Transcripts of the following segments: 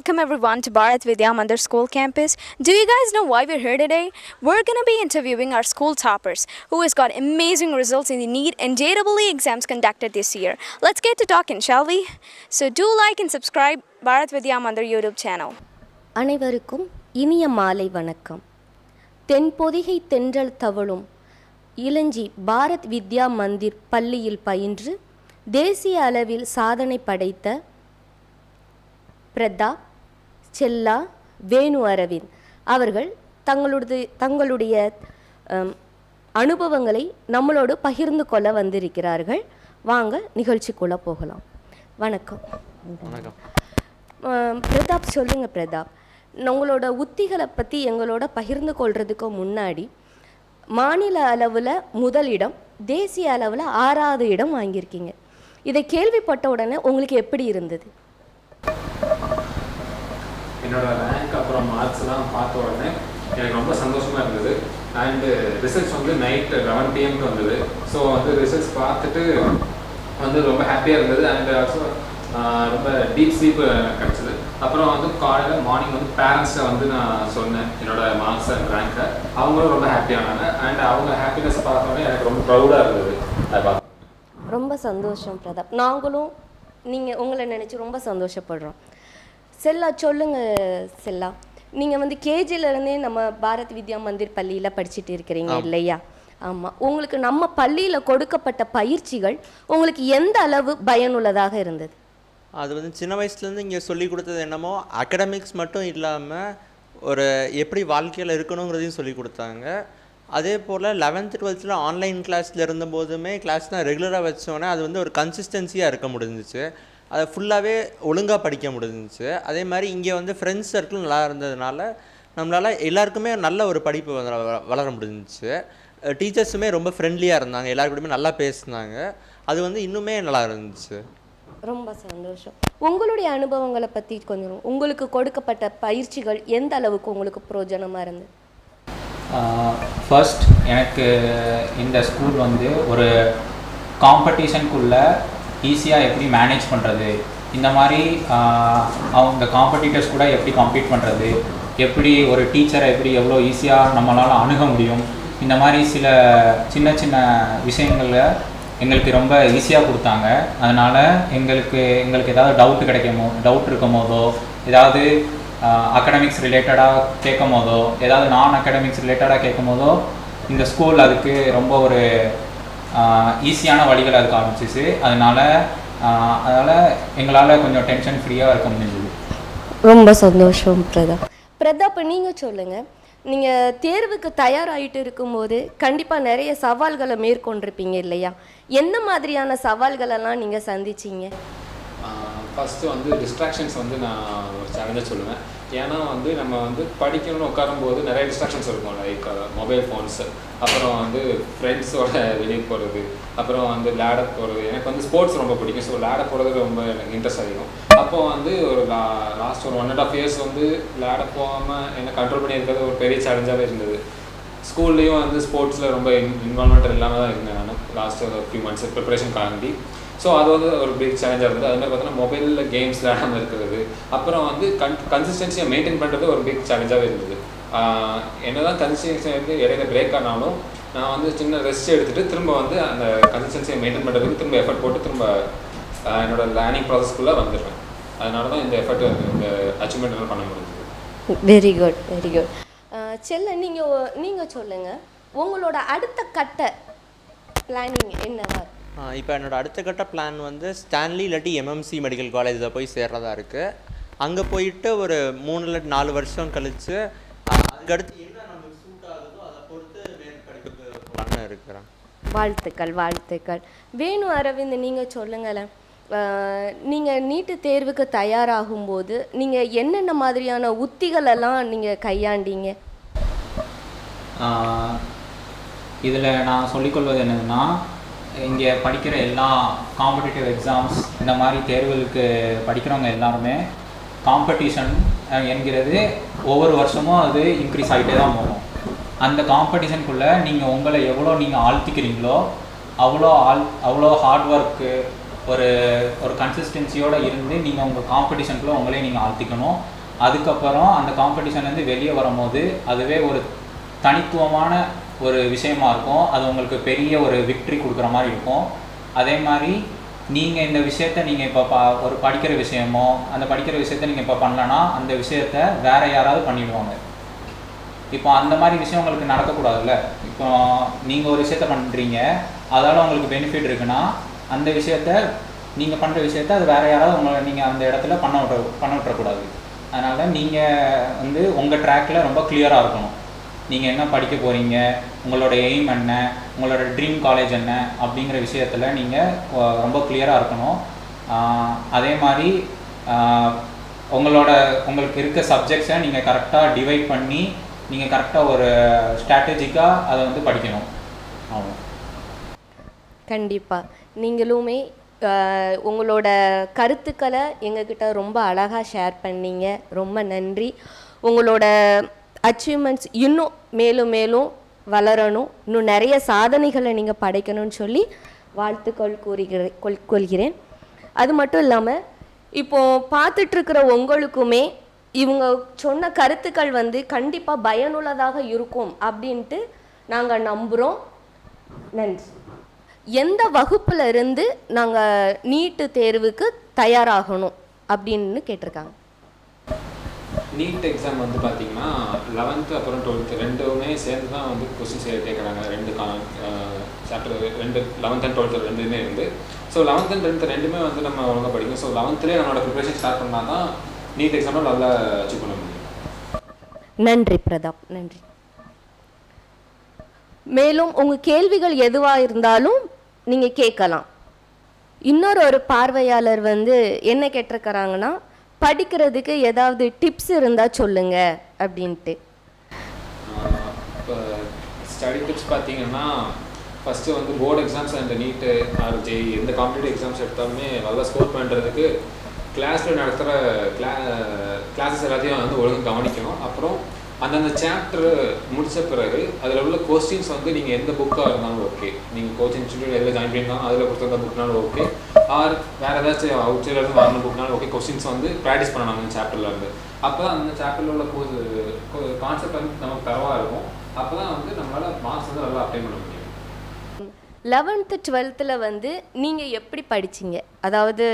welcome everyone to Bharat Vidya Mandir School campus. Do you guys know why we're here today? We're going to be interviewing our school toppers who has got amazing results in the NEET and JEE exams conducted this year. Let's get to talking, shall we? So do like and subscribe Bharat Vidya Mandir YouTube channel. அனைவருக்கும் இனிய மாலை வணக்கம் தென்பொதிகை தென்றல் தவழும் இளஞ்சி பாரத் வித்யா மந்திர் பள்ளியில் பயின்று தேசிய அளவில் சாதனை படைத்த பிரதாப் செல்லா வேணு அரவிந்த். அவர்கள் தங்களோடது தங்களுடைய அனுபவங்களை நம்மளோடு பகிர்ந்து கொள்ள வந்திருக்கிறார்கள். வாங்க நிகழ்ச்சிக்குள்ளே போகலாம். வணக்கம். பிரதாப் சொல்லுங்க பிரதாப். உங்களோட உத்திகளை பற்றி எங்களோட பகிர்ந்து கொள்றதுக்கு முன்னாடி மாநில அளவில் முதலிடம் தேசிய அளவில் ஆறாவது இடம் வாங்கியிருக்கீங்க. இதை கேள்விப்பட்ட உடனே உங்களுக்கு எப்படி இருந்தது? என்னோட ரேங்க் அப்புறம் மார்க்ஸ்லாம் பார்த்த உடனே எனக்கு ரொம்ப சந்தோஷமாக இருந்தது. அண்டு ரிசல்ட்ஸ் வந்து நைட் லெவன் பிஎம்க்கு வந்தது. ஸோ வந்து ரிசல்ட்ஸ் பார்த்துட்டு வந்து ரொம்ப ஹாப்பியாக இருந்தது. அண்ட் ஆல்சோ ரொம்ப டீப் ஸ்லீப் கிடச்சிது. அப்புறம் வந்து காலையில் மார்னிங் வந்து பேரண்ட்ஸை வந்து நான் சொன்னேன் என்னோட மார்க்ஸ் அண்ட் ரேங்க்கை அவங்களும் ரொம்ப ஹாப்பியானாங்க அண்ட் அவங்க ஹாப்பினஸ் பார்த்தோன்னே எனக்கு ரொம்ப ப்ரௌடாக இருந்தது. அதை பார்த்து ரொம்ப சந்தோஷம் பிரதாப். நாங்களும் நீங்கள் உங்களை நினச்சி ரொம்ப சந்தோஷப்படுறோம். செல்லா சொல்லுங்க செல்லா. நீங்கள் வந்து கேஜிலேருந்தே நம்ம பாரத் வித்யா மந்திர் பள்ளியில் படிச்சுட்டு இருக்கிறீங்க இல்லையா? ஆமாம் உங்களுக்கு நம்ம பள்ளியில் கொடுக்கப்பட்ட பயிற்சிகள் உங்களுக்கு எந்த அளவு பயனுள்ளதாக இருந்தது? அது வந்து சின்ன வயசுலேருந்து இங்கே சொல்லி கொடுத்தது என்னமோ அகடமிக்ஸ் மட்டும் இல்லாமல் ஒரு எப்படி வாழ்க்கையில் இருக்கணுங்கிறதையும் சொல்லி கொடுத்தாங்க. அதே போல் லெவன்த்து டுவெல்த்தில் ஆன்லைன் கிளாஸில் இருந்தபோதுமே கிளாஸ் நான் ரெகுலராக வச்சோன்னே அது வந்து ஒரு கன்சிஸ்டன்சியாக இருக்க முடிஞ்சிச்சு. அதை ஃபுல்லாகவே ஒழுங்காக படிக்க முடிஞ்சிச்சு. அதே மாதிரி இங்கே வந்து ஃப்ரெண்ட்ஸ் சர்க்கிள் நல்லா இருந்ததுனால நம்மளால் எல்லாருக்குமே நல்ல ஒரு படிப்பு வந்து வளர முடிஞ்சிச்சு. டீச்சர்ஸுமே ரொம்ப ஃப்ரெண்ட்லியாக இருந்தாங்க. எல்லாருக்கூடயுமே நல்லா பேசுனாங்க. அது வந்து இன்னுமே நல்லா இருந்துச்சு. ரொம்ப சந்தோஷம். உங்களுடைய அனுபவங்களை பற்றி கொஞ்சம் உங்களுக்கு கொடுக்கப்பட்ட பயிற்சிகள் எந்த அளவுக்கு உங்களுக்கு பிரயோஜனமாக இருந்தது? ஃபர்ஸ்ட் எனக்கு இந்த ஸ்கூல் வந்து ஒரு காம்படிஷனுக்குள்ளே ஈஸியாக எப்படி மேனேஜ் பண்ணுறது இந்த மாதிரி அவங்க காம்படிட்டர்ஸ் கூட எப்படி கம்ப்ளீட் பண்ணுறது எப்படி ஒரு டீச்சரை எப்படி எவ்வளோ ஈஸியாக நம்மளால் அணுக முடியும்? இந்த மாதிரி சில சின்ன சின்ன விஷயங்களில் எங்களுக்கு ரொம்ப ஈஸியாக கொடுத்தாங்க. அதனால் எங்களுக்கு எங்களுக்கு ஏதாவது டவுட் கிடைக்குமோ டவுட் இருக்கும் போதோ ஏதாவது அகடமிக்ஸ் ரிலேட்டடாக கேட்கும் போதோ ஏதாவது நான் அகடமிக்ஸ் ரிலேட்டடாக கேட்கும் போதோ இந்த ஸ்கூல் அதுக்கு ரொம்ப ஒரு ஈஸியான வழிகள் அதுக்கு ஆரம்பிச்சிச்சு. அதனால் அதனால் எங்களால் கொஞ்சம் டென்ஷன் ஃப்ரீயாக இருக்க முடிஞ்சது. ரொம்ப சந்தோஷம் பிரதாப் பிரதாப் நீங்கள் சொல்லுங்கள் நீங்கள் தேர்வுக்கு தயாராகிட்டு இருக்கும்போது கண்டிப்பாக நிறைய சவால்களை மேற்கொண்டிருப்பீங்க இல்லையா? என்ன மாதிரியான சவால்களெல்லாம் நீங்கள் சந்திச்சீங்க? ஃபஸ்ட்டு வந்து டிஸ்ட்ராக்ஷன்ஸ் வந்து நான் ஒரு சேலஞ்சாக சொல்லுவேன். ஏன்னா வந்து நம்ம வந்து படிக்கணும்னு உட்காரும்போது நிறைய டிஸ்ட்ராக்ஷன்ஸ் இருக்கும். லைக் மொபைல் ஃபோன்ஸ் அப்புறம் வந்து ஃப்ரெண்ட்ஸோட வெளியே போகிறது அப்புறம் வந்து விளையாட போகிறது எனக்கு வந்து ஸ்போர்ட்ஸ் ரொம்ப பிடிக்கும். ஸோ விளையாட போகிறது ரொம்ப எனக்கு இன்ட்ரெஸ்ட் அதிகம் அப்போ வந்து ஒரு லா லாஸ்ட் ஒரு ஒன் அண்ட் ஆஃப் இயர்ஸ் வந்து விளையாட போகாமல் என்னை கண்ட்ரோல் பண்ணி இருக்கிறது ஒரு பெரிய சேலஞ்சாகவே இருந்தது. ஸ்கூல்லேயும் வந்து ஸ்போர்ட்ஸில் ரொம்ப இன் இன்வால்மெண்ட் இல்லாமல் தான் இருந்தேன் நான். லாஸ்ட் ஒரு ஃபியூ மந்த்ஸ் ப்ரிப்பரேஷன் காண்டி. ஸோ அது வந்து ஒரு பிக் சேலஞ்சாக இருந்தது. அது மாதிரி பார்த்தீங்கன்னா மொபைலில் கேம்ஸ் விளையாடாமல் இருக்கிறது. அப்புறம் வந்து கன் கன்சிஸ்டன்சியை மெயின்டைன் பண்ணுறது ஒரு பிக் சேலஞ்சாகவே இருந்தது. என்ன தான் கன்சிஸ்டன்சி வந்து இடையில பிரேக் ஆனாலும் நான் வந்து சின்ன ரெஸ்ட் எடுத்துகிட்டு திரும்ப வந்து அந்த கன்சிஸ்டன்சியை மெயின்டைன் பண்ணுறதுக்கு திரும்ப எஃபர்ட் போட்டு திரும்ப என்னோட லேர்னிங் ப்ராசஸ்க்குள்ளே வந்துடுவேன் அதனால தான் இந்த எஃபர்ட் இந்த அச்சீவ்மெண்ட் பண்ண முடிஞ்சது. வெரி குட் வெரி குட் செல்ல நீங்கள் நீங்கள் சொல்லுங்கள் உங்களோட அடுத்த கட்ட பிளானிங் என்னவா இப்போ என்னோட அடுத்த கட்ட பிளான் வந்து ஸ்டான்லி இல்லாட்டி எம்எம்சி மெடிக்கல் காலேஜில் போய் சேர்றதா இருக்குது அங்கே போயிட்டு ஒரு மூணு இல்லாட்டி நாலு வருஷம் கழித்து அதுக்கடுத்து என்ன நமக்கு சூட் ஆகுதோ அதை பொறுத்து போகலான்னு இருக்கிறேன். வாழ்த்துக்கள் வாழ்த்துக்கள். வேணு அரவிந்த் நீங்கள் சொல்லுங்களேன். நீங்கள் நீட்டு தேர்வுக்கு தயாராகும்போது நீங்கள் என்னென்ன மாதிரியான உத்திகளெல்லாம் நீங்கள் கையாண்டீங்க? இதில் நான் சொல்லிக்கொள்வது என்னதுன்னா இங்கே படிக்கிற எல்லா காம்படிட்டிவ் எக்ஸாம்ஸ் இந்த மாதிரி தேர்வுகளுக்கு படிக்கிறவங்க எல்லாருமே காம்படிஷன் என்கிறது ஒவ்வொரு வருஷமும் அது இன்க்ரீஸ் ஆகிட்டே தான் போகும். அந்த காம்படிஷனுக்குள்ளே நீங்கள் உங்களை எவ்வளோ நீங்கள் ஆழ்த்திக்கிறீங்களோ அவ்வளோ ஆல் அவ்வளோ ஹார்ட் ஒர்க்கு ஒரு ஒரு கன்சிஸ்டன்சியோடு இருந்து நீங்கள் உங்கள் காம்படிஷனுக்குள்ளே உங்களே நீங்கள் ஆழ்த்திக்கணும். அதுக்கப்புறம் அந்த காம்படிஷன்லேருந்து வெளியே வரும்போது அதுவே ஒரு தனித்துவமான ஒரு விஷயமா இருக்கும். அது உங்களுக்கு பெரிய ஒரு விக்ட்ரி கொடுக்குற மாதிரி இருக்கும். அதே மாதிரி நீங்கள் இந்த விஷயத்த நீங்கள் இப்போ பா ஒரு படிக்கிற விஷயமோ அந்த படிக்கிற விஷயத்த நீங்கள் இப்போ பண்ணலன்னா அந்த விஷயத்த வேறு யாராவது பண்ணிடுவாங்க. இப்போ அந்த மாதிரி விஷயம் உங்களுக்கு நடக்கக்கூடாதுல்ல. இப்போ நீங்கள் ஒரு விஷயத்த பண்ணுறீங்க அதால் உங்களுக்கு பெனிஃபிட் இருக்குன்னா அந்த விஷயத்த நீங்கள் பண்ணுற விஷயத்த அது வேறு யாராவது உங்களை நீங்கள் அந்த இடத்துல பண்ண விட்ற பண்ண விட்டுறக்கூடாது. அதனால் நீங்கள் வந்து உங்கள் ட்ராக்கில் ரொம்ப கிளியராக இருக்கணும். நீங்கள் என்ன படிக்க போகிறீங்க உங்களோட எய்ம் என்ன? உங்களோட ட்ரீம் காலேஜ் என்ன? அப்படிங்கிற விஷயத்தில் நீங்கள் ரொம்ப கிளியராக இருக்கணும். அதே மாதிரி உங்களோட உங்களுக்கு இருக்க சப்ஜெக்ட்ஸை நீங்கள் கரெக்டாக டிவைட் பண்ணி நீங்கள் கரெக்டாக ஒரு ஸ்ட்ராட்டஜிக்காக அதை வந்து படிக்கணும். ஆமாம் கண்டிப்பாக நீங்களுமே உங்களோட கருத்துக்களை எங்ககிட்ட ரொம்ப அழகாக ஷேர் பண்ணீங்க. ரொம்ப நன்றி. உங்களோட அச்சீவ்மெண்ட்ஸ் இன்னும் மேலும் மேலும் வளரணும். இன்னும் நிறைய சாதனைகளை நீங்கள் படைக்கணும்னு சொல்லி வாழ்த்துக்கள் கூறுகிறேன் கொள் கொள்கிறேன். அது மட்டும் இல்லாமல் இப்போது பார்த்துட்ருக்கிற உங்களுக்குமே இவங்க சொன்ன கருத்துக்கள் வந்து கண்டிப்பாக பயனுள்ளதாக இருக்கும் அப்படின்ட்டு நாங்கள் நம்புகிறோம் நன்றி. எந்த வகுப்பில் இருந்து நாங்கள் நீட்டு தேர்வுக்கு தயாராகணும் அப்படின்னு கேட்டிருக்காங்க. நீட் எக்ஸாம் வந்து பார்த்தீங்கன்னா லெவன்த்து அப்புறம் டுவெல்த்து ரெண்டுமே சேர்ந்து தான் வந்து கொஸ்டின்ஸ் கேட்குறாங்க ரெண்டு கா சாப்டர் ரெண்டு லெவன்த் அண்ட் டுவெல்த்து ரெண்டுமே இருந்து. ஸோ லெவன்த் அண்ட் டென்த் ரெண்டுமே வந்து நம்ம ஒழுங்காக படிக்கணும். ஸோ லெவன்த்துலேயே நம்மளோட ப்ரிப்பரேஷன் ஸ்டார்ட் பண்ணால் தான் நீட் எக்ஸாமில் நல்லா அச்சீவ் பண்ண முடியும். நன்றி பிரதாப். நன்றி. மேலும் உங்கள் கேள்விகள் எதுவாக இருந்தாலும் நீங்கள் கேட்கலாம். இன்னொரு ஒரு பார்வையாளர் வந்து என்ன கேட்டிருக்கிறாங்கன்னா படிக்கிறதுக்கு ஏதாவது டிப்ஸ் இருந்தால் சொல்லுங்க அப்படின்ட்டு. இப்போ ஸ்டடி டிப்ஸ் பார்த்தீங்கன்னா ஃபஸ்ட்டு வந்து board exams and NEET or JEE எந்த காம்படிட்டிவ் எக்ஸாம்ஸ் எடுத்தாலுமே நல்லா ஸ்கோர் பண்ணுறதுக்கு கிளாஸில் நடத்துகிற கிளா கிளாஸஸ் எல்லாத்தையும் வந்து ஒழுங்கு கவனிக்கணும். அப்புறம் அந்தந்த சாப்டர் முடித்த பிறகு அதில் உள்ள கொஸ்டின்ஸ் வந்து நீங்கள் எந்த புக்காக இருந்தாலும் ஓகே நீங்கள் கோச்சிங் இன்ஸ்டியூட் எதில் ஜாயின் பண்ணியிருந்தாலும் அதில் கொடுத்துருந்த புக்னாலும் ஓகே ஆர் வேறு ஏதாச்சும் அவுட் சைட்லேருந்து வாங்கின புக்னாலும் ஓகே கொஸ்டின்ஸ் வந்து ப்ராக்டிஸ் பண்ணணும் அந்த சாப்டர்ல இருந்து. அப்போ தான் அந்த சாப்டரில் உள்ள கான்செப்ட் வந்து நமக்கு தரவாக இருக்கும். அப்போ தான் வந்து நம்மளால் மார்க்ஸ் வந்து நல்லா அப்ளை பண்ண முடியும். லெவன்த்து டுவெல்த்தில் வந்து நீங்கள் எப்படி படிச்சீங்க? அதாவது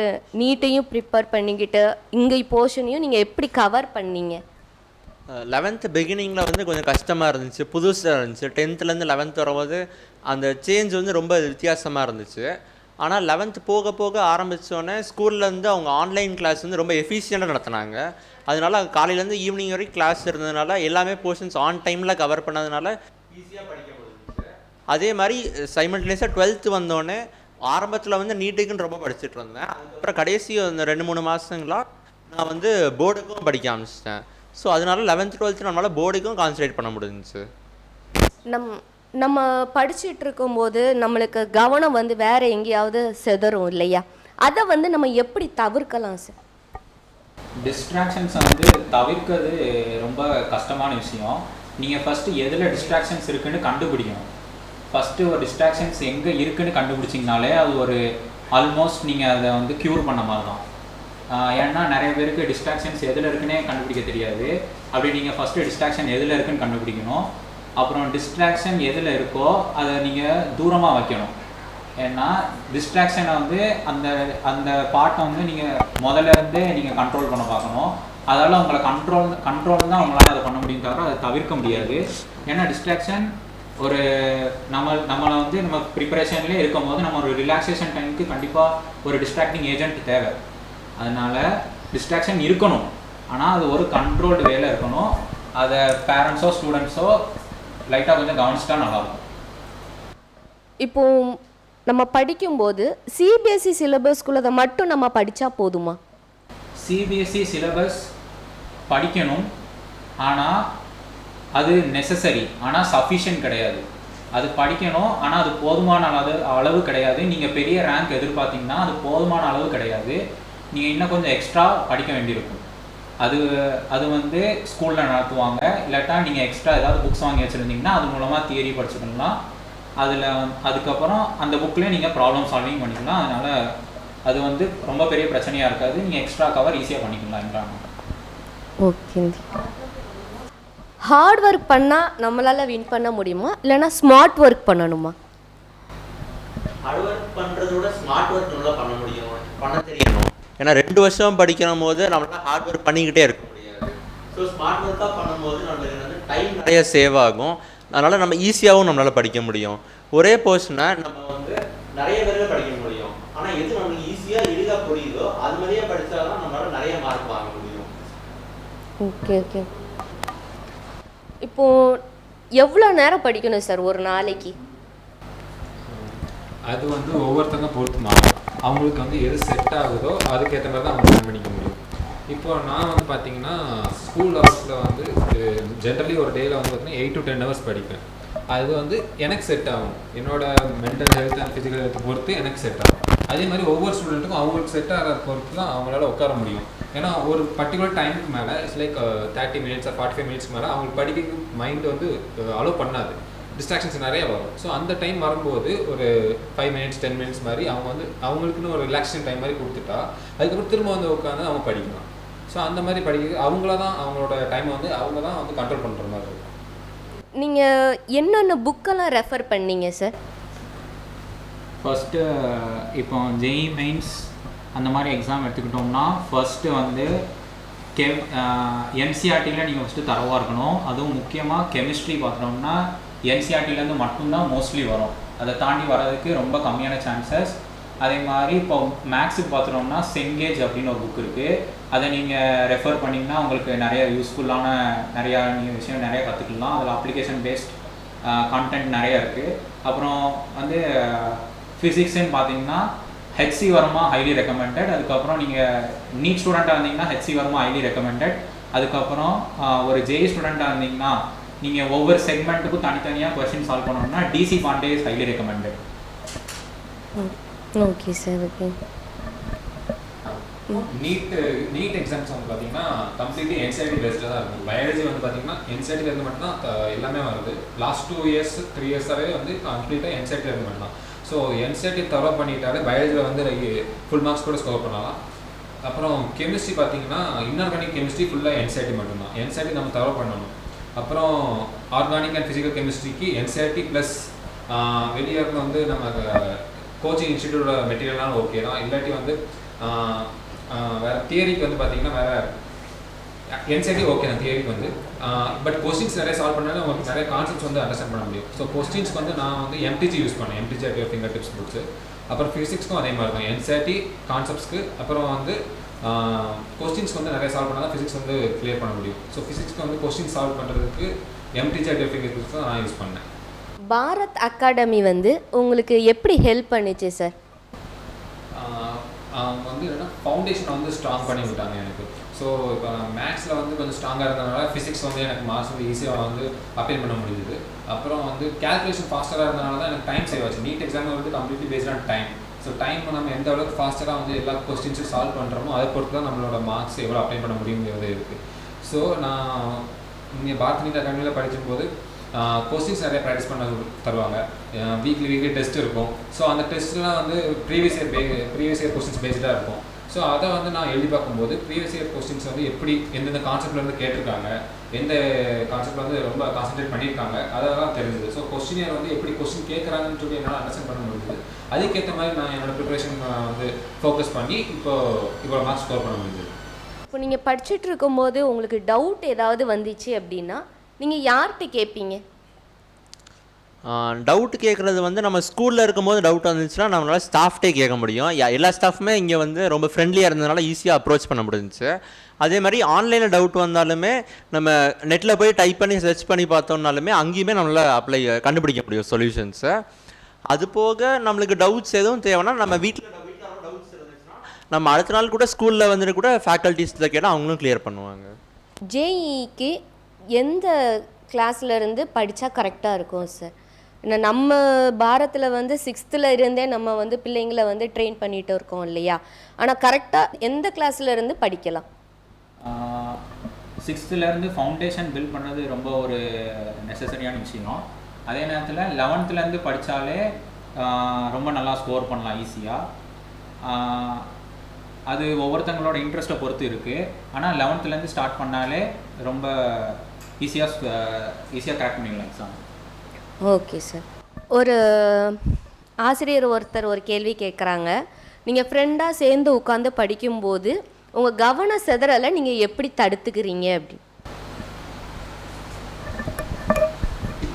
நீட்டையும் ப்ரிப்பேர் பண்ணிக்கிட்டு இங்கே போர்ஷனையும் நீங்கள் எப்படி கவர் பண்ணீங்க? லெவன்த்து பிகினிங்கில் வந்து கொஞ்சம் கஷ்டமாக இருந்துச்சு புதுசாக இருந்துச்சு. டென்த்துலேருந்து லெவன்த் வரும்போது அந்த சேஞ்ச் வந்து ரொம்ப வித்தியாசமாக இருந்துச்சு. ஆனால் லெவன்த்து போக போக ஆரம்பித்தோடனே ஸ்கூல்லேருந்து அவங்க ஆன்லைன் கிளாஸ் வந்து ரொம்ப எஃபிஷியண்ட்டாக நடத்துனாங்க. அதனால காலையிலேருந்து ஈவினிங் வரைக்கும் கிளாஸ் இருந்ததுனால எல்லாமே போர்ஷன்ஸ் ஆன் டைமில் கவர் பண்ணதுனால ஈஸியாக படிக்க அதே மாதிரி சைமல்டேனியஸாக டுவெல்த்து வந்தோடனே ஆரம்பத்தில் வந்து நீட்டுக்குன்னு ரொம்ப படிச்சுட்டு இருந்தேன். அதுக்கப்புறம் கடைசி அந்த ரெண்டு மூணு மாதங்களா நான் வந்து போர்டுக்கும் படிக்க ஆரம்பிச்சிட்டேன். ஸோ அதனால லெவன்த் டுவெல்த்து நம்மளால் போர்டுக்கும் கான்சன்ட்ரேட் பண்ண முடிஞ்சிச்சு. நம் நம்ம படிச்சுட்டு இருக்கும்போது நம்மளுக்கு கவனம் வந்து வேற எங்கேயாவது செதறும் இல்லையா? அதை வந்து நம்ம எப்படி தவிர்க்கலாம் சார்? டிஸ்ட்ராக்ஷன்ஸை வந்து தவிர்க்கிறது ரொம்ப கஷ்டமான விஷயம். நீங்கள் ஃபஸ்ட்டு எதில் டிஸ்ட்ராக்ஷன்ஸ் இருக்குன்னு கண்டுபிடிக்கணும். ஃபஸ்ட்டு ஒரு டிஸ்ட்ராக்ஷன்ஸ் எங்கே இருக்குன்னு கண்டுபிடிச்சிங்கனாலே அது ஒரு ஆல்மோஸ்ட் நீங்கள் அதை வந்து க்யூர் பண்ண மாதிரி தான் ஏன்னா நிறைய பேருக்கு டிஸ்ட்ராக்ஷன்ஸ் எதில் இருக்குன்னே கண்டுபிடிக்க தெரியாது. அப்படி நீங்கள் ஃபஸ்ட்டு டிஸ்ட்ராக்ஷன் எதில் இருக்குன்னு கண்டுபிடிக்கணும். அப்புறம் டிஸ்ட்ராக்ஷன் எதில் இருக்கோ அதை நீங்கள் தூரமாக வைக்கணும். ஏன்னா டிஸ்ட்ராக்ஷனை வந்து அந்த அந்த பாட்டை வந்து நீங்கள் முதல்ல இருந்தே நீங்கள் கண்ட்ரோல் பண்ண பார்க்கணும். அதால் உங்களை கண்ட்ரோல் கண்ட்ரோல் தான் உங்களால் அதை பண்ண முடியும் தவிர அதை தவிர்க்க முடியாது. ஏன்னா டிஸ்ட்ராக்ஷன் ஒரு நம்ம நம்மளை வந்து நம்ம ப்ரிப்பரேஷன்லேயே இருக்கும் போது நம்ம ஒரு ரிலாக்ஸேஷன் டைமுக்கு கண்டிப்பாக ஒரு டிஸ்ட்ராக்டிங் ஏஜென்ட் தேவை. அதனால் டிஸ்ட்ராக்ஷன் இருக்கணும். ஆனால் அது ஒரு கண்ட்ரோல்டு வேலை இருக்கணும். அதை பேரண்ட்ஸோ ஸ்டூடெண்ட்ஸோ லைட்டாக கொஞ்சம் கவனிச்சிட்டா நல்லாயிருக்கும். இப்போ நம்ம படிக்கும்போது சிபிஎஸ்சி சிலபஸ்குள்ளதை மட்டும் நம்ம படித்தா போதுமா? சிபிஎஸ்சி சிலபஸ் படிக்கணும். ஆனால் அது நெசசரி ஆனால் சஃபிஷியன்ட் கிடையாது. அது படிக்கணும். ஆனால் அது போதுமான அளவு அளவு கிடையாது. நீங்கள் பெரிய ரேங்க் எதிர்பார்த்தீங்கன்னா அது போதுமான அளவு கிடையாது. நீங்கள் இன்னும் கொஞ்சம் எக்ஸ்ட்ரா படிக்க வேண்டியிருக்கும். அது அது வந்து ஸ்கூலில் நடத்துவாங்க. இல்லாட்டா நீங்கள் எக்ஸ்ட்ரா ஏதாவது புக்ஸ் வாங்கி வச்சுருந்தீங்கன்னா அது மூலமாக தியரி படிச்சுக்கலாம் அதில் அதுக்கப்புறம் அந்த புக்லேயே நீங்கள் ப்ராப்ளம் சால்விங் பண்ணிக்கலாம். அதனால் அது வந்து ரொம்ப பெரிய பிரச்சனையாக இருக்காது. நீங்கள் எக்ஸ்ட்ரா கவர் ஈஸியாக பண்ணிக்கலாம் என்விரான்மெண்ட் ஓகே ஹார்ட் ஒர்க் பண்ணால் நம்மளால் வின் பண்ண முடியுமா? இல்லைன்னா ஸ்மார்ட் ஒர்க் பண்ணணுமா? ஹார்ட் ஒர்க் பண்ணுறத விட ஸ்மார்ட் ஒர்க் நல்லா பண்ண முடியும். பண்ண தெரியணும். ஏன்னா ரெண்டு வருஷம் படிக்கிற போது நம்மளால் ஹார்ட் ஒர்க் பண்ணிக்கிட்டே இருக்க முடியாது. ஸோ ஸ்மார்ட் ஒர்க்காக பண்ணும்போது நம்மளுக்கு வந்து டைம் நிறைய சேவ் ஆகும். அதனால் நம்ம ஈஸியாகவும் நம்மளால் படிக்க முடியும். ஒரே போர்ஷனை நம்ம வந்து நிறைய பேரில் படிக்க முடியும். ஆனால் எது நம்மளுக்கு ஈஸியாக எளிதாக புரியுதோ அது மாதிரியே படித்தா தான் நம்மளால் நிறைய மார்க் வாங்க முடியும். ஓகே ஓகே இப்போது எவ்வளோ நேரம் படிக்கணும் சார் ஒரு நாளைக்கு? அது வந்து ஒவ்வொருத்தங்க பொறுத்து மாறும். அவங்களுக்கு வந்து எது செட் ஆகுதோ அதுக்கேற்ற மாதிரி தான் அவங்க பிளான் பண்ணிக்க முடியும். இப்போ நான் வந்து பார்த்தீங்கன்னா ஸ்கூல் ஹவர்ஸில் வந்து ஜென்ரலி ஒரு டேயில் வந்து பார்த்தீங்கன்னா எயிட் டு டென் ஹவர்ஸ் படிப்பேன். அது வந்து எனக்கு செட் ஆகும். என்னோட mental health and physical health பொறுத்து எனக்கு செட் ஆகும். அதே மாதிரி ஒவ்வொரு ஸ்டூடெண்ட்டுக்கும் அவங்களுக்கு செட் ஆகிற பொறுத்து தான் அவங்களால உட்கார முடியும். ஏன்னா ஒரு பர்டிகுலர் டைமுக்கு மேலே it's like thirty minutes forty five minutes மேலே அவங்களுக்கு படிக்க மைண்ட் வந்து uh, அலோவ் பண்ணாது. டிஸ்ட்ராக்ஷன்ஸ் நிறைய வரும். ஸோ அந்த டைம் வரும்போது ஒரு ஃபைவ் மினிட்ஸ் டென் மினிட்ஸ் மாதிரி அவங்க வந்து அவங்களுக்குன்னு ஒரு ரிலாக்ஸேஷன் டைம் மாதிரி கொடுத்துட்டா அதுக்கப்புறம் திரும்ப வந்து உட்காந்து அவங்க படிக்கலாம். ஸோ அந்த மாதிரி படிக்க அவங்கள தான் அவங்களோட டைமை வந்து அவங்க தான் வந்து கண்ட்ரோல் பண்ணுற மாதிரி இருக்கும். நீங்கள் என்னென்ன புக்கெல்லாம் ரெஃபர் பண்ணீங்க சார் ஃபஸ்ட்டு இப்போ ஜெய் மெயின்ஸ் அந்த மாதிரி எக்ஸாம் எடுத்துக்கிட்டோம்னா ஃபஸ்ட்டு வந்து கெம் என்சிஆர்டியில் நீங்கள் ஃபஸ்ட்டு தரவாக இருக்கணும். அதுவும் முக்கியமாக கெமிஸ்ட்ரி பார்த்தோம்னா என்சிஆர்டிலேருந்து மட்டும்தான் மோஸ்ட்லி வரும். அதை தாண்டி வர்றதுக்கு ரொம்ப கம்மியான சான்சஸ் அதே மாதிரி இப்போ மேக்ஸுக்கு பார்த்துட்டோம்னா செங்கேஜ் அப்படின்னு ஒரு புக் இருக்குது அதை நீங்கள் ரெஃபர் பண்ணிங்கன்னா உங்களுக்கு நிறைய யூஸ்ஃபுல்லான நிறையா நீங்கள் விஷயம் நிறைய கற்றுக்கலாம் அதில் அப்ளிகேஷன் பேஸ்ட் கண்டென்ட் நிறையா இருக்குது அப்புறம் வந்து ஃபிசிக்ஸ்ன்னு பார்த்தீங்கன்னா ஹெச்சி வர்மா ஹைலி ரெக்கமெண்டட் அதுக்கப்புறம் நீங்கள் நீட் ஸ்டூடெண்ட்டாக இருந்தீங்கன்னா ஹெச்சி வர்மா ஹைலி ரெக்கமெண்டட் அதுக்கப்புறம் ஒரு ஜேஇ ஸ்டூடெண்ட்டாக இருந்தீங்கன்னா நீங்கள் ஒவ்வொரு செக்மெண்ட்டுக்கும் தனித்தனியாக கொஸ்டின் சால்வ் பண்ணணும்னா DC Pandey is highly recommended okay sir okay NEET NEET exams வந்து பார்த்தீங்கன்னா கம்ப்ளீட்லி என்சிஆர்டி பேஸ்டாக தான் இருக்கும் பயாலஜி வந்து பார்த்தீங்கன்னா NCERT ல இருந்து மட்டும் தான் த- எல்லாமே வருது. லாஸ்ட் டூ இயர்ஸ் த்ரீ இயர்ஸாகவே வந்து கம்ப்ளீட்டாக என்சிஆர்டி இருந்து மட்டும் தான் ஸோ என்சிஆர்டி தவற பண்ணிட்டாலே பயாலஜியில் வந்து ஃபுல் மார்க்ஸ் கூட ஸ்கோர் பண்ணலாம். அப்புறம் கெமிஸ்ட்ரி பார்த்தீங்கன்னா இன்ஆர்கானிக் கெமிஸ்ட்ரி ஃபுல்லாக என்சிஆர்டி மட்டும்தான். என்சிஆர்டி நம்ம தவற பண்ணணும். அப்புறம் ஆர்கானிக் அண்ட் ஃபிசிக்கல் கெமிஸ்ட்ரிக்கு என்சிஆர்டி ப்ளஸ் வெளியே இருந்து வந்து நம்ம கோச்சிங் இன்ஸ்டியூட்டோட மெட்டீரியல்லாம் ஓகே தான். இல்லாட்டி வந்து வேறு தியரிக்கு வந்து பார்த்தீங்கன்னா வேற என்சிஆர்டி ஓகே தான் தியரிக்கு வந்து. பட் கொஸ்டின்ஸ் நிறைய சால்வ் பண்ணாலும் உங்களுக்கு நிறைய கான்செப்ட்ஸ் வந்து அண்டர்ஸ்டாண்ட் பண்ண முடியும். ஸோ கொஸ்டின்ஸ்க்கு வந்து நான் வந்து எம்டிஜி யூஸ் பண்ணேன். MTG of finger tips books அப்புறம் ஃபிசிக்ஸ்க்கும் அதே மாதிரி தான். என்சிஆர்டி கான்செப்ட்ஸ்க்கு அப்புறம் வந்து கொஸ்டின்ஸ்க்கு வந்து நிறைய சால்வ் பண்ணால் ஃபிசிக்ஸ் வந்து கிளியர் பண்ண முடியும். ஸோ ஃபிசிக்ஸ்க்கு வந்து கொஸ்டின் சால்வ் பண்ணுறதுக்கு எம்டிஜி அட் ஃபிங்கர் டிப்ஸ் தான் நான் யூஸ் பண்ணேன். பாரத் அகாடமி வந்து உங்களுக்கு எப்படி ஹெல்ப் பண்ணுச்சு சார் வந்து என்னன்னா ஃபவுண்டேஷன் வந்து ஸ்ட்ராங் பண்ணி விட்டாங்க எனக்கு. ஸோ இப்போ மேக்ஸில் வந்து கொஞ்சம் ஸ்ட்ராங்காக இருந்ததுனால ஃபிசிக்ஸ் வந்து எனக்கு மார்க்ஸ் வந்து ஈஸியாக வந்து அப்ளை பண்ண முடியுது அப்புறம் வந்து கேல்குலேஷன் ஃபாஸ்டராக இருந்தனால தான் எனக்கு டைம் சேவ் ஆச்சு. நீட் எக்ஸாம் வந்து completely based on time so time நம்ம எந்த அளவுக்கு ஃபாஸ்டராக வந்து எல்லா கொஸ்டின்ஸும் சால்வ் பண்ணுறோமோ அதை பொறுத்து தான் நம்மளோட மார்க்ஸ் எவ்வளோ அப்ளை பண்ண முடியுங்கிறது இருக்குது ஸோ நான் இங்கே பாரத் நீட் அகாடமியில் படிக்கும்போது கொஸ்டின்ஸ் நிறைய ப்ராக்டிஸ் பண்ண தருவாங்க. வீக்லி வீக்லி டெஸ்ட் இருக்கும். ஸோ அந்த டெஸ்ட்லாம் வந்து ப்ரீவியஸ் இயர் பே ப்ரீவியஸ் இயர் கொஸ்டின்ஸ் பேஸ்டாக இருக்கும். ஸோ அதை வந்து நான் எழுதி பார்க்கும்போது ப்ரீவியஸ் இயர் கொஸ்டின்ஸ் வந்து எப்படி எந்தெந்த கான்செப்ட்லேருந்து கேட்டிருக்காங்க எந்த கான்செப்ட்ல வந்து ரொம்ப கான்சென்ட்ரேட் பண்ணியிருக்காங்க அதெல்லாம் தெரிஞ்சுது. ஸோ கொஸ்டினியர் வந்து எப்படி கொஸ்டின் கேட்குறாங்கன்னு சொல்லி என்னால் அண்டர்ஸ்டாண்ட் பண்ண முடியுது அதுக்கேற்ற மாதிரி நான் என்னோட ப்ரிப்பரேஷன் வந்து ஃபோக்கஸ் பண்ணி இப்போ இவ்வளோ மார்க்ஸ் ஸ்கோர் பண்ண முடியுது. இப்போ நீங்கள் படிச்சுட்டு இருக்கும்போது உங்களுக்கு டவுட் ஏதாவது வந்துச்சு அப்படின்னா நீங்கள் யார்கிட்ட கேட்பீங்க டவுட் கேட்குறது வந்து நம்ம ஸ்கூலில் இருக்கும்போது டவுட் வந்துச்சுன்னா நம்மளால் ஸ்டாஃப்டே கேட்க முடியும். எல்லா ஸ்டாஃப்மே இங்கே வந்து ரொம்ப ஃப்ரெண்ட்லியாக இருந்ததுனால ஈஸியாக அப்ரோச் பண்ண முடிஞ்சுச்சு. அதே மாதிரி ஆன்லைனில் டவுட் வந்தாலுமே நம்ம நெட்டில் போய் டைப் பண்ணி சர்ச் பண்ணி பார்த்தோம்னாலுமே அங்கேயுமே நம்மளால் அப்ளை கண்டுபிடிக்க முடியும் சொல்யூஷன்ஸை அது போக நம்மளுக்கு டவுட்ஸ் எதுவும் தேவைன்னா நம்ம வீட்டில் நம்ம அடுத்த நாள் கூட ஸ்கூலில் வந்துட்டு கூட ஃபேக்கல்ட்டிஸில் கேட்டால் அவங்களும் கிளியர் பண்ணுவாங்க. ஜேஇக்கு எந்த கிளாஸ்ல இருந்து படித்தா கரெக்டாக இருக்கும் சார் ஏன்னா நம்ம பாரத்தில் வந்து சிக்ஸ்த்தில் இருந்தே நம்ம வந்து பிள்ளைங்களை வந்து ட்ரெயின் பண்ணிட்டு இருக்கோம் இல்லையா? ஆனால் கரெக்டாக எந்த கிளாஸ்ல இருந்து படிக்கலாம்? சிக்ஸ்த்துலேருந்து ஃபவுண்டேஷன் பில்ட் பண்ணுறது ரொம்ப ஒரு நெசசரியான விஷயம். அதே நேரத்தில் லெவன்த்துலேருந்து படித்தாலே ரொம்ப நல்லா ஸ்கோர் பண்ணலாம் ஈஸியாக அது ஒவ்வொருத்தங்களோட இன்ட்ரெஸ்ட்டை பொறுத்து இருக்குது ஆனால் லெவன்த்துலேருந்து ஸ்டார்ட் பண்ணாலே ரொம்ப ஈஸியாக ஈஸியாக கிராக் பண்ணிக்கலாம் எக்ஸாம் ஓகே சார் ஒரு ஆசிரியர் ஒருத்தர் ஒரு கேள்வி கேட்குறாங்க நீங்கள் ஃப்ரெண்டாக சேர்ந்து உட்காந்து படிக்கும்போது உங்கள் கவன சிதறலை நீங்கள் எப்படி தடுத்துக்கிறீங்க அப்படி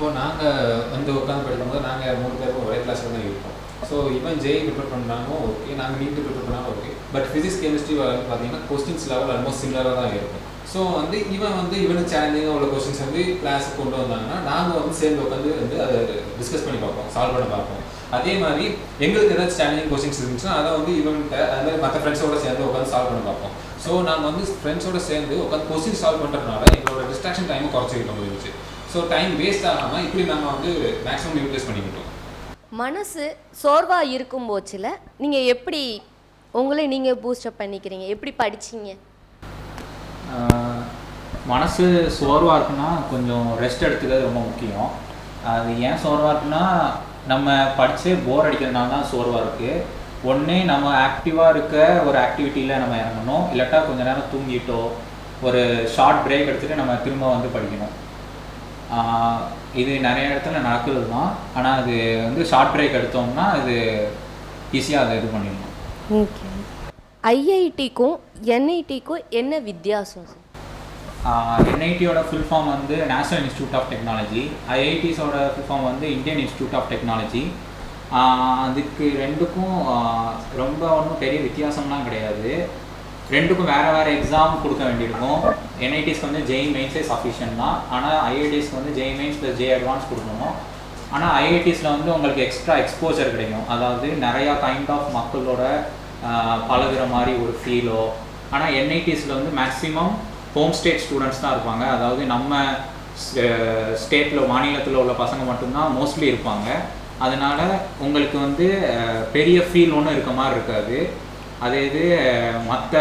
இப்போது நாங்கள் வந்து உட்காந்து படிக்கும்போது நாங்கள் மூணு பேருக்கும் ஒரே கிளாஸில் தான் இருப்போம். ஸோ இவன் ஜெய் ப்ரிப்பேர் பண்ணாலும் ஓகே நாங்கள் நீட் ப்ரிப்பேர் பண்ணாலும் ஓகே பட் ஃபிசிக்ஸ் கெமிஸ்ட்ரி பார்த்தீங்கன்னா கொஸ்டின்ஸ் லெவல் ஆல்மோஸ்ட் சிமிலராக தான் இருக்கும். ஸோ வந்து இவன் வந்து இவனுக்கு சேலஞ்சிங்காக உள்ள கொஸ்டின்ஸ் வந்து கிளாஸுக்கு கொண்டு வந்தாங்கன்னா நாங்கள் வந்து சேர்ந்து உட்காந்து வந்து அதை டிஸ்கஸ் பண்ணி பார்ப்போம் சால்வ் பண்ண பார்ப்போம். அதே மாதிரி எங்களுக்கு ஏதாச்சும் சேலஞ்சிங் கொஸ்டின்ஸ் இருந்துச்சுன்னா அதை வந்து இவன்கிட்ட அது மாதிரி மற்ற ஃப்ரெண்ட்ஸோட சேர்ந்து உட்காந்து சால்வ் பண்ண பார்ப்போம். ஸோ நாங்கள் வந்து ஃப்ரெண்ட்ஸோட சேர்ந்து உட்காந்து கொஸ்டின் சால்வ் பண்ணுறதுனால எங்களோட டிஸ்ட்ராக்ஷன் டைமை குறைச்சிக்கிட்ட முடிஞ்சிச்சு ஸோ டைம் வேஸ்ட் ஆகாமல் இப்படி நம்ம வந்து மேக்ஸிமம் யூட்டிலைஸ் பண்ணிக்கிட்டோம். மனசு சோர்வாக இருக்கும் போச்சில் நீங்கள் எப்படி உங்களை நீங்கள் பூஸ்டப் பண்ணிக்கிறீங்க? எப்படி படிச்சீங்க? மனசு சோர்வாக இருக்குன்னா கொஞ்சம் ரெஸ்ட் எடுத்துக்கிறது ரொம்ப முக்கியம். அது ஏன் சோர்வாக இருக்குன்னா நம்ம படித்து போர் அடிக்கிறதுனால தான் சோர்வாக இருக்குது ஒன்று நம்ம ஆக்டிவாக இருக்க ஒரு ஆக்டிவிட்டியில் நம்ம இறங்கணும். இல்லாட்டா கொஞ்ச நேரம் தூங்கிட்டோ ஒரு ஷார்ட் பிரேக் எடுத்துகிட்டு நம்ம திரும்ப வந்து படிக்கணும். இது நிறைய இடத்துல நடக்கிறது தான். ஆனால் அது வந்து ஷார்ட் பிரேக் எடுத்தோம்னா இது ஈஸியாக அதை இது பண்ணிடணும் ஓகே. ஐஐடிக்கும் என்ஐடிக்கும் என்ன வித்தியாசம்? என்ஐடியோட ஃபுல் ஃபார்ம் வந்து நேஷனல் இன்ஸ்டியூட் ஆஃப் டெக்னாலஜி ஐஐடிஸோட ஃபுல் ஃபார்ம் வந்து இந்தியன் இன்ஸ்டியூட் ஆஃப் டெக்னாலஜி அதுக்கு ரெண்டுக்கும் ரொம்ப ஒன்றும் பெரிய வித்தியாசம்லாம் கிடையாது. ரெண்டுக்கும் வேறு வேறு எக்ஸாம் கொடுக்க வேண்டியிருக்கும். என்ஐடிஸ்க்கு வந்து ஜெய் மெயின்ஸே சஃபிஷியன் தான். ஆனால் ஐஐடிஸ்க்கு வந்து JEE Mains plus JEE advance கொடுக்கணும். ஆனால் ஐஐடிஸில் வந்து உங்களுக்கு எக்ஸ்ட்ரா எக்ஸ்போஜர் கிடைக்கும். அதாவது நிறையா கைண்ட் ஆஃப் மக்களோட பழகுற மாதிரி ஒரு ஃபீலோ ஆனால் என்ஐடிஸில் வந்து மேக்ஸிமம் ஹோம் ஸ்டேட் ஸ்டூடெண்ட்ஸ் தான் இருப்பாங்க. அதாவது நம்ம ஸ்டேட்டில் மாநிலத்தில் உள்ள பசங்க மட்டும்தான் மோஸ்ட்லி இருப்பாங்க. அதனால் உங்களுக்கு வந்து பெரிய ஃபீல் ஒன்றும் இருக்க மாதிரி இருக்காது. அதே இது மற்ற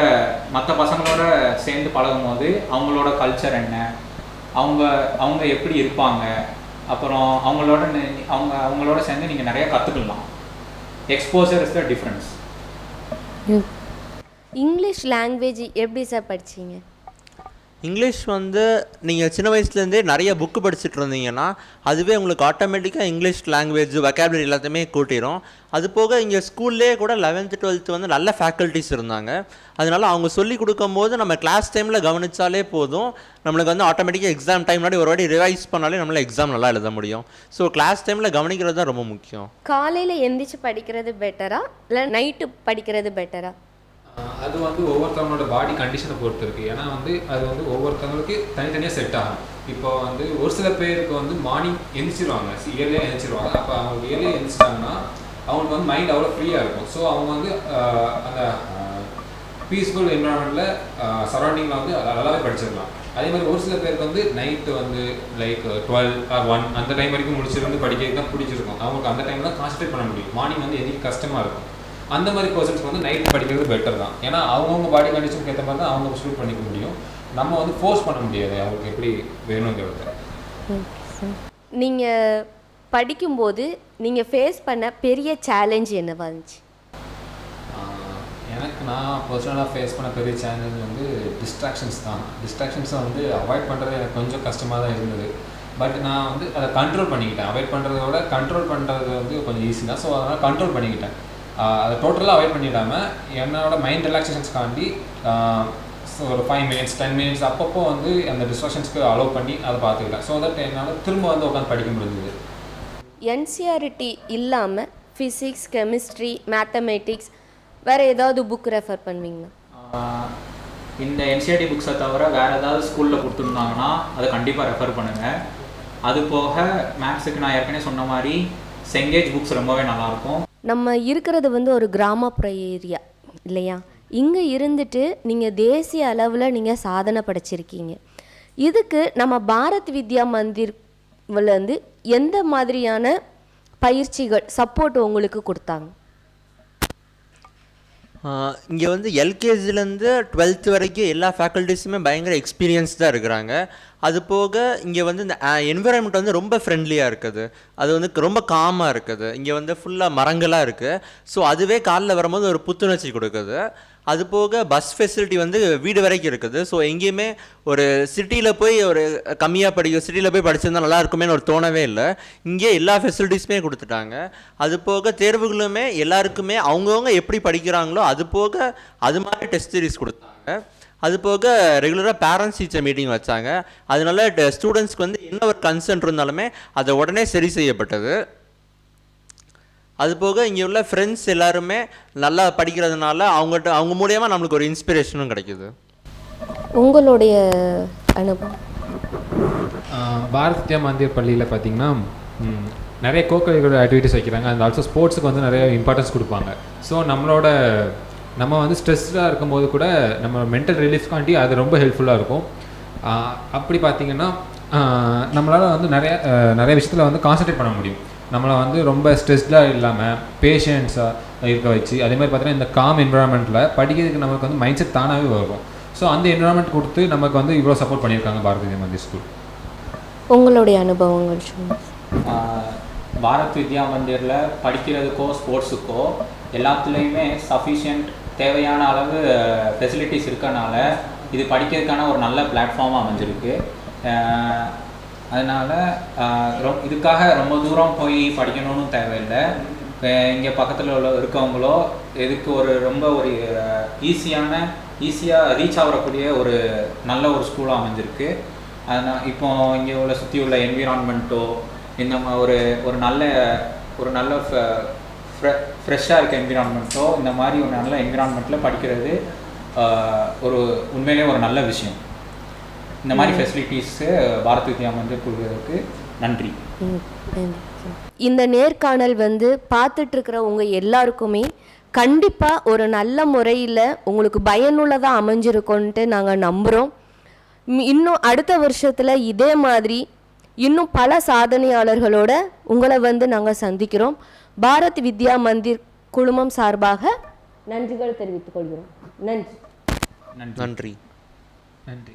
மற்ற பசங்களோட சேர்ந்து பழகும் போது அவங்களோட கல்ச்சர் என்ன? அவங்க அவங்க எப்படி இருப்பாங்க? அப்புறம் அவங்களோட அவங்க அவங்களோட சேர்ந்து நீங்கள் நிறைய கற்றுக்கலாம் exposure is the difference English language எப்படி சார் படிச்சீங்க? இங்கிலீஷ் வந்து நீங்கள் சின்ன வயசுலேருந்தே நிறைய புக்கு படிச்சுட்டு இருந்தீங்கன்னா அதுவே உங்களுக்கு ஆட்டோமேட்டிக்காக இங்கிலீஷ் லாங்குவேஜ் வெக்காபுலரி எல்லாத்தையுமே கூட்டிடும் அது போக இங்கே ஸ்கூல்லே கூட லெவன்த்து டுவெல்த்து வந்து நல்ல ஃபேக்கல்ட்டிஸ் இருந்தாங்க. அதனால் அவங்க சொல்லி கொடுக்கும்போது நம்ம கிளாஸ் டைமில் கவனிச்சாலே போதும். நம்மளுக்கு வந்து ஆட்டோமேட்டிக்காக எக்ஸாம் டைம் முன்னாடி ஒரு வாட்டி ரிவைஸ் பண்ணாலே நம்மளால் எக்ஸாம் நல்லா எழுத முடியும். ஸோ கிளாஸ் டைமில் கவனிக்கிறது தான் ரொம்ப முக்கியம். காலையில் எந்திரிச்சு படிக்கிறது பெட்டரா இல்லை நைட்டு படிக்கிறது பெட்டரா அது வந்து ஒவ்வொருத்தவங்களோட பாடி கண்டிஷனை பொறுத்து இருக்கு ஏன்னா வந்து அது வந்து ஒவ்வொருத்தவங்களுக்கு தனித்தனியாக செட் ஆகும் இப்போ வந்து ஒரு சில பேருக்கு வந்து மார்னிங் எந்திரிச்சிருவாங்க. இயர்லியாக எந்திரிச்சிருவாங்க. அப்போ அவங்க இயர்லியாக எந்திரிச்சிட்டாங்கன்னா அவங்களுக்கு வந்து மைண்ட் அவ்வளோ ஃப்ரீயாக இருக்கும். ஸோ அவங்க வந்து அந்த பீஸ்ஃபுல் என்வரான்மெண்ட்டில் சரௌண்டிங்கில் வந்து நல்லாவே படிச்சிடலாம் அதே மாதிரி ஒரு சில பேருக்கு வந்து நைட்டு வந்து லைக் டுவெல் ஆர் ஒன் அந்த டைம் வரைக்கும் முடிச்சிருந்து படிக்கிறது தான் பிடிச்சிருக்கும். அவங்களுக்கு அந்த டைம் தான் கான்சன்ட்ரேட் பண்ண முடியும். மார்னிங் வந்து எதுக்கு கஷ்டமாக இருக்கும்? அந்த மாதிரி பர்சன்ஸ் வந்து நைட் படிக்கிறது பெட்டர் தான். ஏன்னா அவங்கவுங்க பாடி கண்டிஷனுக்கு ஏற்ற மாதிரி தான் அவங்க ஷூட் பண்ணிக்க முடியும். நம்ம வந்து ஃபோர்ஸ் பண்ண முடியாது. அவங்களுக்கு எப்படி வேணுங்கிறத. நீங்கள் படிக்கும்போது நீங்கள் ஃபேஸ் பண்ண பெரிய சேலஞ்ச் என்னவா இருந்துச்சு? எனக்கு நான் பர்சனலாக ஃபேஸ் பண்ண பெரிய சேலஞ்ச் வந்து டிஸ்ட்ராக்ஷன்ஸ் தான். டிஸ்ட்ராக்ஷன்ஸை வந்து அவாய்ட் பண்ணுறது எனக்கு கொஞ்சம் கஷ்டமாக தான் இருந்தது. பட் நான் வந்து அதை கண்ட்ரோல் பண்ணிக்கிட்டேன். அவாய்ட் பண்ணுறத விட கண்ட்ரோல் பண்ணுறது வந்து கொஞ்சம் ஈஸி தான். ஸோ அதனால் கண்ட்ரோல் பண்ணிக்கிட்டேன். அதை டோட்டலாக அவாய்ட் பண்ணிடாமல் என்னோட மைண்ட் ரிலாக்ஸேஷன்ஸ்க்காண்டி ஸோ ஒரு ஃபைவ் மினிட்ஸ் டென் மினிட்ஸ் அப்பப்போ வந்து அந்த டிஸ்ட்ராக்ஷன்ஸ்க்கு அலோவ் பண்ணி அதை பார்த்துக்கிட்டேன். ஸோ தட் என்னால் திரும்ப வந்து உட்காந்து படிக்க முடிஞ்சது. என்சிஆர்டி இல்லாமல் ஃபிசிக்ஸ் கெமிஸ்ட்ரி மேத்தமேட்டிக்ஸ் வேறு ஏதாவது புக் ரெஃபர் பண்ணுவீங்களா? இந்த என்சிஆர்டி புக்ஸை தவிர வேறு ஏதாவது ஸ்கூலில் கொடுத்துருந்தாங்கன்னா அதை கண்டிப்பாக ரெஃபர் பண்ணுங்கள் அது போக மேக்ஸுக்கு நான் ஏற்கனவே சொன்ன மாதிரி செங்கேஜ் புக்ஸ் ரொம்பவே நல்லாயிருக்கும். நம்ம இருக்கிறது வந்து ஒரு கிராமப்புற ஏரியா இல்லையா? இங்கே இருந்துட்டு நீங்கள் தேசிய அளவில் நீங்கள் சாதனை படைச்சிருக்கீங்க. இதுக்கு நம்ம பாரத் வித்யா மந்திர்லேருந்து எந்த மாதிரியான பயிற்சிகள் சப்போர்ட் உங்களுக்கு கொடுத்தாங்க? இங்கே வந்து எல்கேஜிலேருந்து டுவெல்த் வரைக்கும் எல்லா ஃபேக்கல்ட்டிஸுமே பயங்கர எக்ஸ்பீரியன்ஸ் தான் இருக்கிறாங்க. அது போக இங்கே வந்து இந்த என்விரான்மெண்ட் வந்து ரொம்ப ஃப்ரெண்ட்லியாக இருக்குது. அது வந்து ரொம்ப காமாக இருக்குது. இங்கே வந்து ஃபுல்லாக மரங்களாக இருக்குது ஸோ அதுவே காலில் வரும்போது ஒரு புத்துணர்ச்சி கொடுக்குது. அது போக பஸ் ஃபெசிலிட்டி வந்து வீடு வரைக்கும் இருக்குது. ஸோ எங்கேயுமே ஒரு சிட்டியில் போய் ஒரு கம்மியாக படிக்க சிட்டியில் போய் படிச்சிருந்தா நல்லா இருக்குமேனு ஒரு தோணவே இல்லை. இங்கே எல்லா ஃபெசிலிட்டிஸுமே கொடுத்துட்டாங்க. அது போக தேர்வுகளுமே எல்லாருக்குமே அவங்கவுங்க எப்படி படிக்கிறாங்களோ அது போக அது மாதிரி டெஸ்ட் சீரிஸ் கொடுத்தாங்க. அது போக ரெகுலராக பேரண்ட்ஸ் டீச்சர் மீட்டிங் வச்சாங்க. அதனால ஸ்டூடெண்ட்ஸ்க்கு வந்து என்ன ஒரு கன்சர்ன் இருந்தாலுமே அதை உடனே சரி செய்யப்பட்டது. அது போக இங்கே உள்ள ஃப்ரெண்ட்ஸ் எல்லாருமே நல்லா படிக்கிறதுனால அவங்ககிட்ட அவங்க மூலியமாக நம்மளுக்கு ஒரு இன்ஸ்பிரேஷனும் கிடைக்குது. உங்களுடைய அனுபவம்? ஆஹ் பாரத் வித்யா மந்திர் பள்ளியில் பார்த்தீங்கன்னா நிறைய கோகரிக்குலர் ஆக்டிவிட்டிஸ் வைக்கிறாங்க. அண்ட் ஆல்சோ ஸ்போர்ட்ஸுக்கு வந்து நிறைய இம்பார்ட்டன்ஸ் கொடுப்பாங்க. ஸோ நம்மளோட நம்ம வந்து ஸ்ட்ரெஸ்டாக இருக்கும்போது கூட நம்ம மென்டல் ரிலீஃப்காண்டி அது ரொம்ப ஹெல்ப்ஃபுல்லாக இருக்கும். அப்படி பார்த்தீங்கன்னா நம்மளால் வந்து நிறைய நிறைய விஷயத்தில் வந்து கான்சென்ட்ரேட் பண்ண முடியும். நம்மளை வந்து ரொம்ப ஸ்ட்ரெஸ்டாக இல்லாமல் பேஷன்ஸாக இருக்க வச்சு அதே மாதிரி பார்த்தீங்கன்னா இந்த காம் என்விரான்மெண்ட்டில் படிக்கிறதுக்கு நமக்கு வந்து மைண்ட் செட் தானாகவே வரும். ஸோ அந்த என்விரான்மெண்ட் கொடுத்து நமக்கு வந்து இவ்வளோ சப்போர்ட் பண்ணியிருக்காங்க பாரத் வித்யா மந்திர் ஸ்கூல் உங்களுடைய அனுபவங்கள் பாரத் வித்யா மந்திரில் படிக்கிறதுக்கோ ஸ்போர்ட்ஸுக்கோ எல்லாத்துலேயுமே சஃபிஷியன்ட் தேவையான அளவு ஃபெசிலிட்டிஸ் இருக்கனால இது படிக்கிறதுக்கான ஒரு நல்ல பிளாட்ஃபார்மாக அமைஞ்சிருக்கு. அதனால் ரொ இதுக்காக ரொம்ப தூரம் போய் படிக்கணும்னு தேவையில்லை. இங்கே பக்கத்தில் உள்ள இருக்கவங்களோ இதுக்கு ஒரு ரொம்ப ஒரு ஈஸியான ஈஸியாக ரீச் ஆகக்கூடிய ஒரு நல்ல ஒரு ஸ்கூலாக அமைஞ்சிருக்கு. அதனால் இப்போ இங்கே உள்ள சுற்றி உள்ள என்விரான்மெண்ட்டோ இந்த ஒரு ஒரு நல்ல ஒரு நல்ல ஃப்ரெஷ்ஷாக இருக்க என்விரான்மெண்ட்டோ இந்த மாதிரி ஒரு நல்ல என்விரான்மெண்ட்டில் படிக்கிறது ஒரு உண்மையிலே ஒரு நல்ல விஷயம். இந்த மாதிரி ஃபெசிலிட்டிஸு பாரத் வித்யா மந்திர் கொடுக்கறதுக்கு நன்றி. இந்த நேர்காணல் வந்து பார்த்துட்டு இருக்கிற உங்க எல்லாருக்குமே கண்டிப்பா ஒரு நல்ல முறையில் உங்களுக்கு பயனுள்ளதாக அமைஞ்சிருக்கும்ன்ட்டு நாங்கள் நம்புகிறோம் இன்னும் அடுத்த வருஷத்துல இதே மாதிரி இன்னும் பல சாதனையாளர்களோட உங்களை வந்து நாங்கள் சந்திக்கிறோம். பாரத் வித்யா மந்திர் குழுமம் சார்பாக நன்றிகள் தெரிவித்துக் கொள்கிறோம். நன்றி. நன்றி. நன்றி.